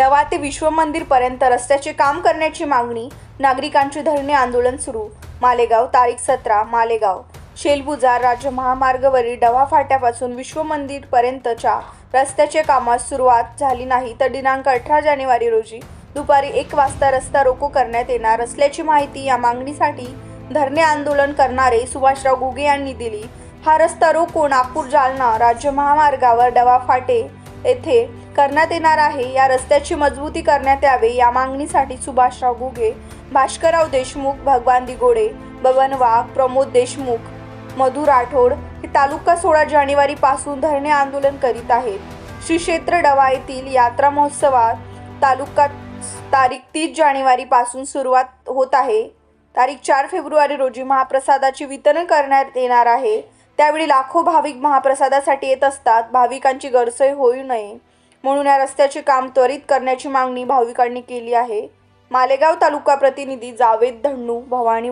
डवा ते विश्व मंदिरपर्यंत रस्त्याचे काम करण्याची मागणी नागरिकांचे धरणे आंदोलन सुरू. मालेगाव तारीख सतरा मालेगाव. शेलबुजार राज्य महामार्गावरील डवा फाट्यापासून विश्व मंदिर पर्यंतच्या रस्त्याच्या कामास सुरुवात झाली नाही तर दिनांक अठरा जानेवारी रोजी दुपारी एक वाजता रस्ता रोको करण्यात येणार असल्याची माहिती या मागणीसाठी धरणे आंदोलन करणारे सुभाषराव घुगे यांनी दिली. हा रस्ता रोको नागपूर जालना राज्य महामार्गावर डवा फाटे येथे करण्यात येणार आहे. या रस्त्याची मजबूती करण्यात यावे. या मागणीसाठी सुभाषराव घुगे भास्करराव देशमुख भगवान दिगोडे बबन वाघ प्रमोद देशमुख मधु राठोड हे तालुका सोळा जानेवारी पासून धरणे आंदोलन करीत आहेत. श्री क्षेत्र डवा येथील यात्रा महोत्सवात तालुका तारीख तीस जानेवारी पासून सुरुवात होत आहे. तारीख चार फेब्रुवारी रोजी महाप्रसादाचे वितरण करण्यात येणार आहे. त्यावेळी लाखो भाविक महाप्रसादासाठी येत असतात. भाविकांची गैरसोय होऊ नये. म्हणून या रस्त्याचे काम त्वरित करण्याची मागणी भाविकांनी केली आहे. मालेगाव तालुका प्रतिनिधी जावेद धन्नू भवानी